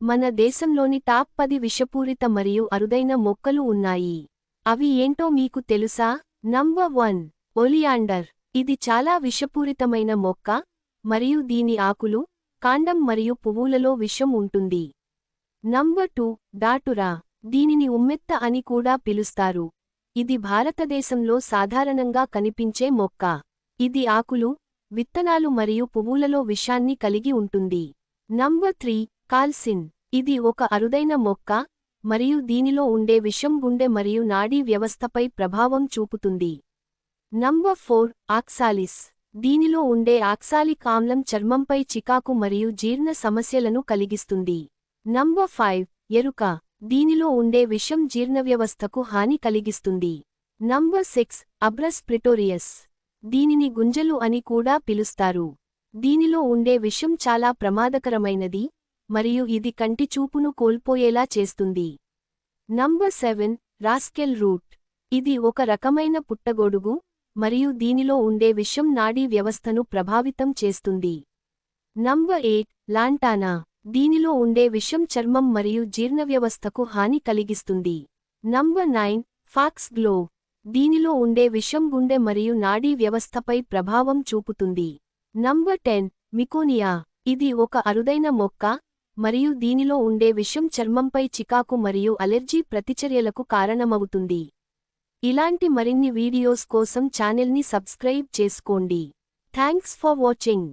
మన దేశంలోని టాప్ పది విషపూరిత మరియు అరుదైన మొక్కలు ఉన్నాయి. అవి ఏంటో మీకు తెలుసా? Number one oleander. ఇది చాలా విషపూరితమైన మొక్క మరియు దీని ఆకులు కాండం మరియు పువ్వులలో విషం ఉంటుంది. Number two datura. దీనిని ఉమ్మెత్త అని కూడా పిలుస్తారు. ఇది భారతదేశంలో సాధారణంగా కనిపించే మొక్క. ఇది ఆకులు విత్తనాలు మరియు పువ్వులలో విషాన్ని కలిగి ఉంటుంది. నంబర్ త్రీ కాల్సిన్. ఇది ఒక అరుదైన మొక్క మరియు దీనిలో ఉండే విషం గుండె మరియు నాడీ వ్యవస్థపై ప్రభావం చూపుతుంది. Number four oxalis. దీనిలో ఉండే ఆక్సాలిక్ ఆమ్లం చర్మంపై చికాకు మరియు జీర్ణ సమస్యలను కలిగిస్తుంది. నంబర్ ఫైవ్ ఎరుక. దీనిలో ఉండే విషం జీర్ణవ్యవస్థకు హాని కలిగిస్తుంది. Number six abrus precatorius. దీనిని గుంజలు అని కూడా పిలుస్తారు. దీనిలో ఉండే విషం చాలా ప్రమాదకరమైనది మరియు ఇది కంటి చూపును కోల్పోయేలా చేస్తుంది. Number seven rascal root. ఇది ఒక రకమైన పుట్టగొడుగు మరియు దీనిలో ఉండే విషం నాడీ వ్యవస్థను ప్రభావితం చేస్తుంది. Number eight lantana. దీనిలో ఉండే విషం చర్మం మరియు జీర్ణవ్యవస్థకు హాని కలిగిస్తుంది. నంబర్ నైన్ ఫాక్స్ గ్లోవ్ దీనిలో ఉండే విషం గుండె మరియు నాడీ వ్యవస్థపై ప్రభావం చూపుతుంది. Number ten miconia. ఇది ఒక అరుదైన మొక్క మరియు దీనిలో ఉండే విషం చర్మంపై చికాకు మరియు అలెర్జీ ప్రతిచర్యలకు కారణమవుతుంది. ఇలాంటి మరిన్ని వీడియోస్ కోసం ఛానెల్ని సబ్స్క్రైబ్ చేసుకోండి. Thanks for watching.